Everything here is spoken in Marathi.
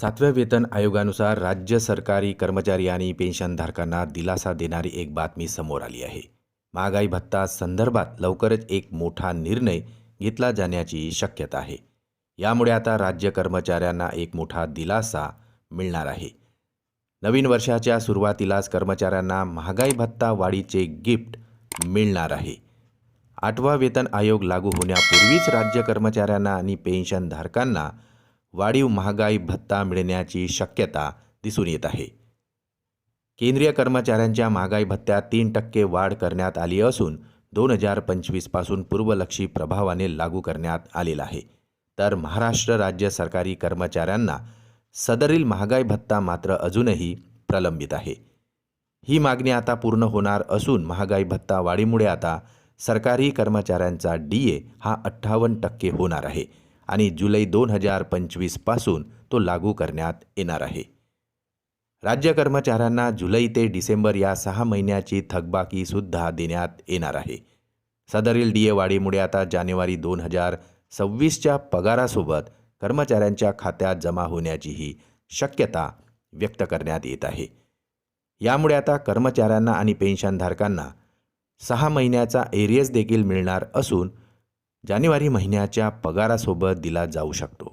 सातव्या वेतन आयोगानुसार राज्य सरकारी कर्मचारी आणि पेन्शनधारकांना दिलासा देणारी एक बातमी समोर आली आहे. महागाई भत्ता संदर्भात लवकरच एक मोठा निर्णय घेतला जाण्याची शक्यता आहे. यामुळे आता राज्य कर्मचाऱ्यांना एक मोठा दिलासा मिळणार आहे. नवीन वर्षाच्या सुरुवातीलाच कर्मचाऱ्यांना महागाई भत्ता वाढीचे गिफ्ट मिळणार आहे. आठवा वेतन आयोग लागू होण्यापूर्वीच राज्य कर्मचाऱ्यांना आणि पेन्शनधारकांना वाढीव महागाई भत्ता मिळण्याची शक्यता दिसून येत आहे. केंद्रीय कर्मचाऱ्यांच्या महागाई भत्त्यात तीन टक्के वाढ करण्यात आली असून दोन हजार पंचवीसपासून पूर्वलक्षी प्रभावाने लागू करण्यात आलेला आहे. तर महाराष्ट्र राज्य सरकारी कर्मचाऱ्यांना सदरील महागाई भत्ता मात्र अजूनही प्रलंबित आहे. ही मागणी आता पूर्ण होणार असून महागाई भत्ता वाढीमुळे आता सरकारी कर्मचाऱ्यांचा डी ए हा अठ्ठावन्न टक्के होणार आहे. आणि जुलै दोन हजार पंचवीसपासून तो लागू करण्यात येणार आहे. राज्य कर्मचाऱ्यांना जुलै ते डिसेंबर या सहा महिन्याची थकबाकीसुद्धा देण्यात येणार आहे. सदरील डी ए वाढीमुळे आता जानेवारी दोन हजार सव्वीसच्या पगारासोबत कर्मचाऱ्यांच्या खात्यात जमा होण्याचीही शक्यता व्यक्त करण्यात येत आहे. यामुळे आता कर्मचाऱ्यांना आणि पेन्शनधारकांना सहा महिन्याचा एरियस देखील मिळणार असून जानेवारी महिन्याच्या पगारासोबत दिला जाऊ शकतो.